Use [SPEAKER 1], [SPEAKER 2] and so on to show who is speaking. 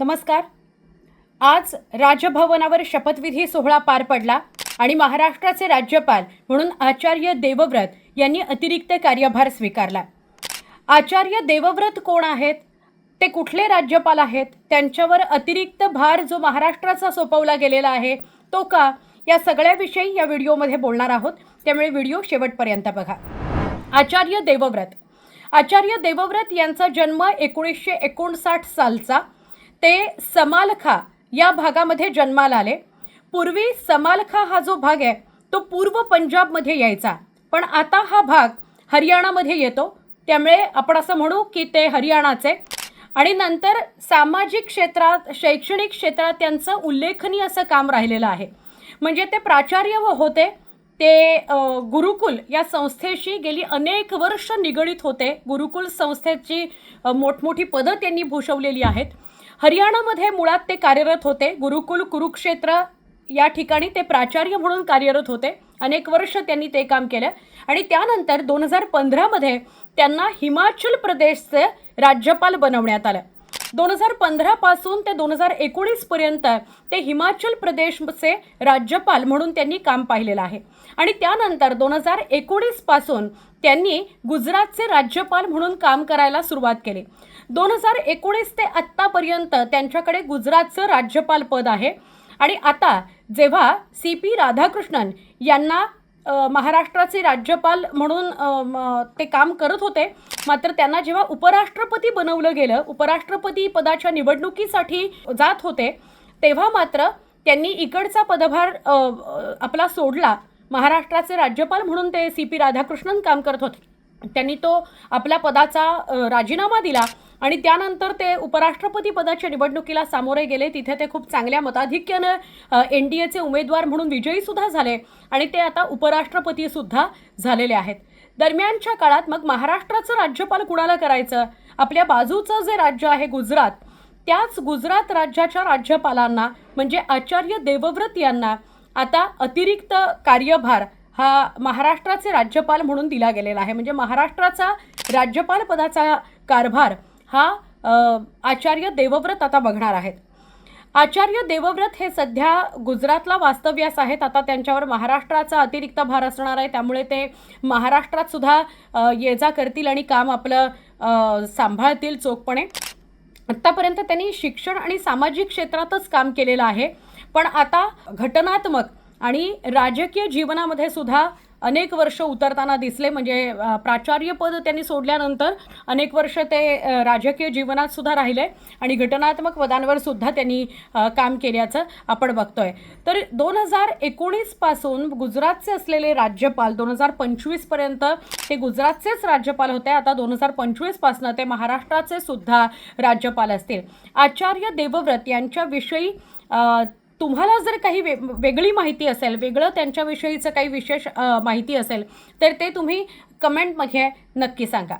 [SPEAKER 1] नमस्कार. आज राजभवनावर शपथविधी सोहळा पार पडला आणि महाराष्ट्राचे राज्यपाल म्हणून आचार्य देवव्रत यांनी अतिरिक्त कार्यभार स्वीकारला. आचार्य देवव्रत कोण आहेत? ते कुठले राज्यपाल आहेत? त्यांच्यावर अतिरिक्त भार जो महाराष्ट्राचा सोपवला गेलेला आहे तो का? या सगळ्याविषयी या व्हिडिओमध्ये बोलणार आहोत. त्यामुळे व्हिडिओ शेवटपर्यंत बघा. आचार्य देवव्रत. आचार्य देवव्रत यांचा जन्म एकोणीसशे एकोणसाठ सालचा ते समालखा या भागामध्ये जन्माला आले. पूर्वी समालखा हा जो भाग आहे तो पूर्व पंजाबमध्ये यायचा. पण आता हा भाग हरियाणामध्ये येतो. त्यामुळे आपण असं म्हणू की ते हरियाणाचे आणि नंतर सामाजिक क्षेत्रात शैक्षणिक क्षेत्रात त्यांचं उल्लेखनीय असं काम राहिलेलं आहे. म्हणजे ते प्राचार्य व होते. ते गुरुकुल या संस्थेशी गेली अनेक वर्ष निगडीत होते. गुरुकुल संस्थेची मोठमोठी पदं त्यांनी भूषवलेली आहेत. हरियाणामध्ये मुळात ते कार्यरत होते. गुरुकुल कुरुक्षेत्र या ठिकाणी ते प्राचार्य म्हणून कार्यरत होते. अनेक वर्ष त्यांनी ते काम केलं. आणि त्यानंतर दोन हजार पंधरामध्ये त्यांना हिमाचल प्रदेशचे राज्यपाल बनवण्यात आलं. दोन हजार पंधरापासून ते दोन हजार एकोणीसपर्यंत ते हिमाचल प्रदेशचे राज्यपाल म्हणून त्यांनी काम पाहिलेलं आहे. आणि त्यानंतर दोन हजार एकोणीसपासून त्यांनी गुजरातचे राज्यपाल म्हणून काम करायला सुरुवात केली. दोन हजार एकोणीस ते आत्तापर्यंत त्यांच्याकडे गुजरातचं राज्यपाल पद आहे. आणि आता जेव्हा सी पी राधाकृष्णन यांना महाराष्ट्राचे राज्यपाल म्हणून ते काम करत होते. मात्र त्यांना जेव्हा उपराष्ट्रपती बनवलं गेलं उपराष्ट्रपती पदाच्या निवडणुकीसाठी जात होते तेव्हा मात्र त्यांनी इकडचा पदभार आपला सोडला. महाराष्ट्राचे राज्यपाल म्हणून ते सी पी राधाकृष्णन काम करत होते. त्यांनी तो आपल्या पदाचा राजीनामा दिला. आणि त्यानंतर ते उपराष्ट्रपती पदाच्या निवडणुकीला सामोरे गेले. तिथे ते खूप चांगल्या मताधिक्यानं एन डी एचे उमेदवार म्हणून विजयी सुद्धा झाले आणि ते आता उपराष्ट्रपती सुद्धा झालेले आहेत. दरम्यानच्या काळात मग महाराष्ट्राचं राज्यपाल कुणाला करायचं? आपल्या बाजूचं जे राज्य आहे गुजरात त्याच गुजरात राज्याच्या राज्यपालांना म्हणजे आचार्य देवव्रत यांना आता अतिरिक्त कार्यभार हा महाराष्ट्राचे राज्यपाल म्हणून दिला गेलेला आहे. म्हणजे महाराष्ट्राचा राज्यपाल पदाचा कारभार हा आचार्य देवव्रत आता बघणार आहेत. आचार्य देवव्रत हे सध्या गुजरातला वास्तव्यास आहेत. आता त्यांच्यावर महाराष्ट्राचा अतिरिक्त भार असणार आहे. त्यामुळे ते महाराष्ट्रात सुद्धा ये जा करतील आणि काम आपलं सांभाळतील चोखपणे. आत्तापर्यंत त्यांनी शिक्षण आणि सामाजिक क्षेत्रातच काम केलेलं आहे. पण आता घटनात्मक आणि राजकीय जीवनामध्ये सुद्धा अनेक वर्ष उतरताना दिसले. म्हणजे प्राचार्यपद त्यांनी सोडल्यानंतर अनेक वर्ष ते राजकीय जीवनात सुद्धा राहिले आणि घटनात्मक पदांवर सुद्धा त्यांनी काम केल्याचं आपण बघतोय. तर दोन हजार एकोणीसपासून गुजरातचे असलेले राज्यपाल दोन हजार पंचवीसपर्यंत ते गुजरातचेच राज्यपाल होते. आता दोन हजार पंचवीसपासून ते महाराष्ट्राचे सुद्धा राज्यपाल असतील. आचार्य देवव्रत यांच्याविषयी तुम्हाला जर काही वे वेगळी माहिती असेल वेगळं त्यांच्याविषयीचं काही विशेष माहिती असेल तर ते तुम्ही कमेंटमध्ये नक्की सांगा.